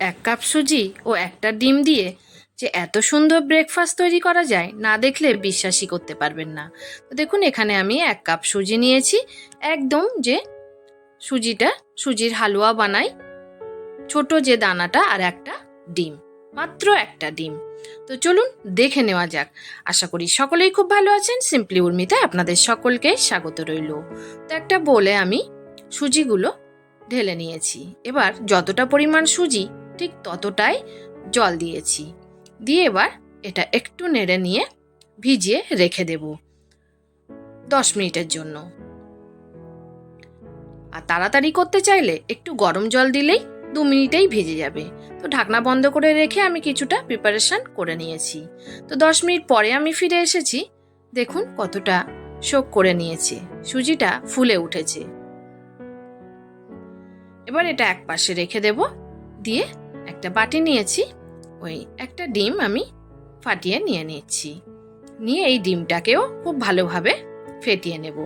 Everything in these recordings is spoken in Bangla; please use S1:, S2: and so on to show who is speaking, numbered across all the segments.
S1: এক কাপ সুজি ও একটা ডিম দিয়ে যে এত সুন্দর ব্রেকফাস্ট তৈরি করা যায়, না দেখলে বিশ্বাসই করতে পারবেন না। তো দেখুন, এখানে আমি এক কাপ সুজি নিয়েছি। একদম যে সুজিটা, সুজির হালুয়া বানাই, ছোট যে দানাটা আর একটা ডিম, মাত্র একটা ডিম। তো চলুন, দেখে নেওয়া যাক। আশা করি সকলেই খুব ভালো আছেন। সিম্পলি উর্মিতে আপনাদের সকলকে স্বাগত রইল। তো একটা বলে আমি সুজিগুলো ঢেলে নিয়েছি। এবার যতটা পরিমাণ সুজি ঠিক ততটাই জল দিয়েছি। দিয়ে এবার এটা একটু নেড়ে নিয়ে ভিজিয়ে রেখে দেব দশ মিনিটের জন্য। আর তাড়াতাড়ি করতে চাইলে একটু গরম জল দিলেই দু মিনিটেই ভিজে যাবে। তো ঢাকনা বন্ধ করে রেখে আমি কিছুটা প্রিপারেশন করে নিয়েছি। তো দশ মিনিট পরে আমি ফিরে এসেছি। দেখুন কতটা শোক করে নিয়েছে। সুজিটা ফুলে উঠেছে। এবার এটা এক পাশে রেখে দেব। দিয়ে একটা বাটি নিয়েছি, ওই একটা ডিম আমি ফাটিয়ে নিয়ে নিচ্ছি। নিয়ে এই ডিমটাকেও খুব ভালোভাবে ফেটিয়ে নেব।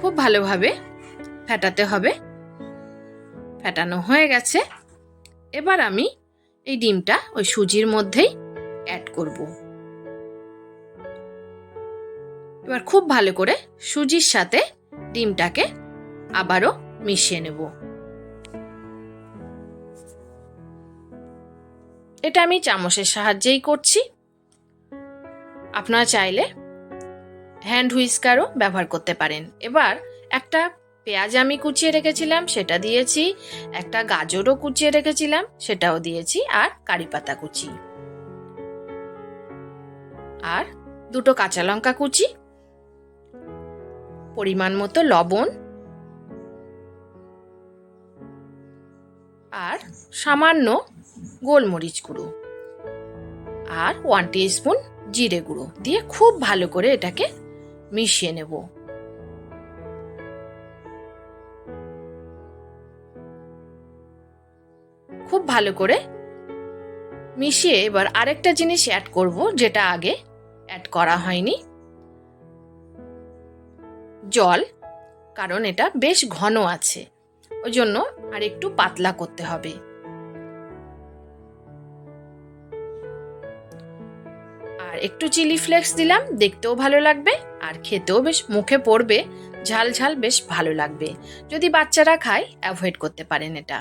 S1: খুব ভালোভাবে ফেটাতে হবে। ফেটানো হয়ে গেছে। এবার আমি এই ডিমটা ওই সুজির মধ্যেই অ্যাড করব। এবার খুব ভালো করে সুজির সাথে ডিমটাকে আবারও মিশিয়ে নেব। এটা আমি চামচের সাহায্যেই করছি। আপনারা চাইলে হ্যান্ড হুইস্কারও ব্যবহার করতে পারেন। এবার একটা পেঁয়াজ আমি কুচিয়ে রেখেছিলাম, সেটা দিয়েছি। একটা গাজরও কুচিয়ে রেখেছিলাম, সেটাও দিয়েছি। আর কারি পাতা কুচি। আর দুটো কাঁচা লঙ্কা কুচি। পরিমাণ মতো লবণ। আর সামান্য গোলমরিচ গুঁড়ো আর ওয়ান স্পুন জিরে গুঁড়ো দিয়ে খুব ভালো করে এটাকে মিশিয়ে নেব। খুব ভালো করে মিশিয়ে এবার আরেকটা জিনিস অ্যাড করব যেটা আগে অ্যাড করা হয়নি। জল, কারণ এটা বেশ ঘন আছে। ওই জন্য আর একটু পাতলা করতে হবে। আর একটু চিলি ফ্লেক্স দিলাম, দেখতেও ভালো লাগবে আর খেতেও বেশ মুখে পড়বে, ঝাল ঝাল বেশ ভালো লাগবে। যদি বাচ্চারা খায় অ্যাভয়েড করতে পারেন এটা।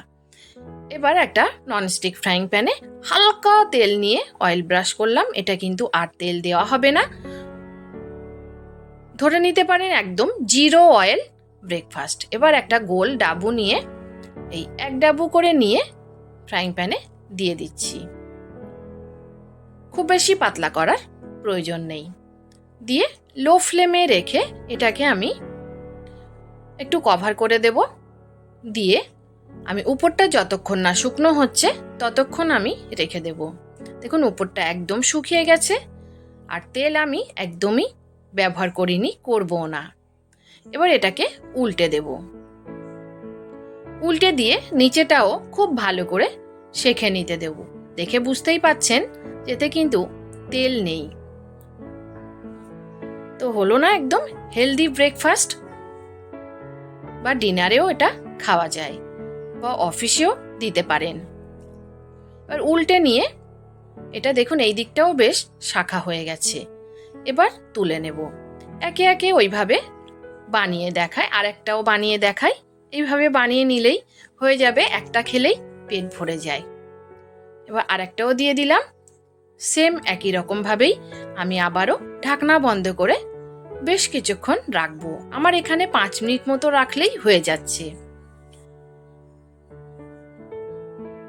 S1: এবার একটা ননস্টিক ফ্রাইং প্যানে হালকা তেল নিয়ে অয়েল ব্রাশ করলাম, এটা কিন্তু আর তেল দেওয়া হবে না। ধরে নিতে পারেন একদম জিরো অয়েল ব্রেকফাস্ট এবার একটা গোল ডাবু নিয়ে, এই এক ডাবু করে নিয়ে ফ্রাইং প্যানে দিয়ে দিচ্ছি। খুব বেশি পাতলা করার প্রয়োজন নেই। দিয়ে লো ফ্লেমে রেখে এটাকে আমি একটু কভার করে দেব। দিয়ে আমি উপরটা যতক্ষণ না শুকনো হচ্ছে, ততক্ষণ আমি রেখে দেব। দেখুন, উপরটা একদম শুকিয়ে গেছে। আর তেল আমি একদমই ব্যবহার করিনি করব না। এবার এটাকে উল্টে দেব। উল্টে দিয়ে নিচেটাও খুব ভালো করে সেখে নিতে দেব। দেখে বুঝতেই পাচ্ছেন, এতে কিন্তু তেল নেই। তো হলো না একদম হেলদি ব্রেকফাস্ট বা ডিনারেও এটা খাওয়া যায়, বা অফিসেও দিতে পারেন। এবার উল্টে নিয়ে এটা দেখুন, এই দিকটাও বেশ শাখা হয়ে গেছে। এবার তুলে নেব। একে একে ওইভাবে বানিয়ে দেখায় আর একটাও বানিয়ে দেখায়। এইভাবে বানিয়ে নিলেই হয়ে যাবে, একটা খেলেই পেট ভরে যায়। এবার আরেকটাও দিয়ে দিলাম। সেম একই রকমভাবেই আমি আবারও ঢাকনা বন্ধ করে বেশ কিছুক্ষণ রাখব। আমার এখানে পাঁচ মিনিট মতো রাখলেই হয়ে যাচ্ছে।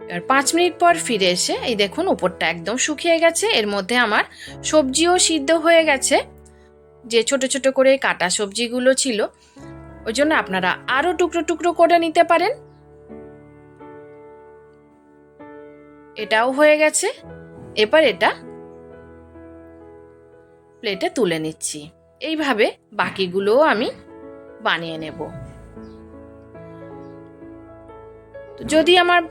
S1: এবার পাঁচ মিনিট পর ফিরে এসে, এই দেখুন উপরটা একদম শুকিয়ে গেছে। এর মধ্যে আমার সবজিও সিদ্ধ হয়ে গেছে। যে ছোট ছোট করে কাটা সবজিগুলো ছিল, ওই জন্য আপনারা আরও টুকরো টুকরো করে নিতে পারেন। এটাও হয়ে গেছে। এবার এটা প্লেটে তুলে নিচ্ছি। এইভাবে বাকিগুলোও আমি বানিয়ে নেব। যদি আমার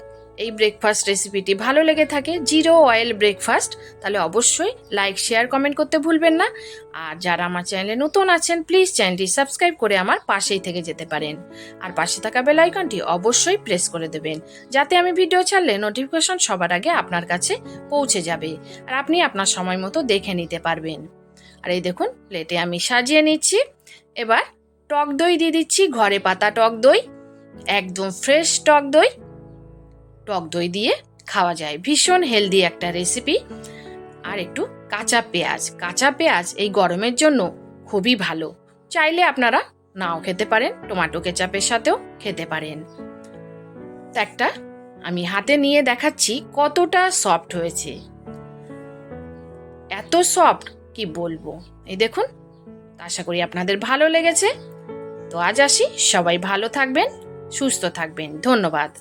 S1: এই ব্রেকফাস্ট রেসিপিটি ভালো লেগে থাকে জিরো অয়েল ব্রেকফাস্ট তাহলে অবশ্যই লাইক শেয়ার কমেন্ট করতে ভুলবেন না। আর যারা আমার চ্যানেলে নতুন আছেন প্লিজ চ্যানেলটি সাবস্ক্রাইব করে আমার পাশেই থেকে যেতে পারেন। আর পাশে থাকা বেল আইকনটি অবশ্যই প্রেস করে দেবেন, যাতে আমি ভিডিও ছাড়লে নোটিফিকেশন সবার আগে আপনার কাছে পৌঁছে যাবে, আর আপনি আপনার সময় মতো দেখে নিতে পারবেন। আর এই দেখুন প্লেটে আমি সাজিয়ে নিচ্ছি। এবার টক দই দিয়ে দিচ্ছি, ঘরে পাতা টক দই, একদম ফ্রেশ টক দই। টক দই দিয়ে খাওয়া যায়। ভীষণ হেলদি একটা রেসিপি আর একটু কাঁচা পেঁয়াজ। কাঁচা পেঁয়াজ এই গরমের জন্য খুবই ভালো। চাইলে আপনারা নাও খেতে পারেন টমেটো কেচাপের সাথেও খেতে পারেন। একটা আমি হাতে নিয়ে দেখাচ্ছি কতটা সফট হয়েছে। এত সফট কি বলব? এই দেখুন, আশা করি আপনাদের ভালো লেগেছে। তো আজ আসি, সবাই ভালো থাকবেন, সুস্থ থাকবেন। ধন্যবাদ।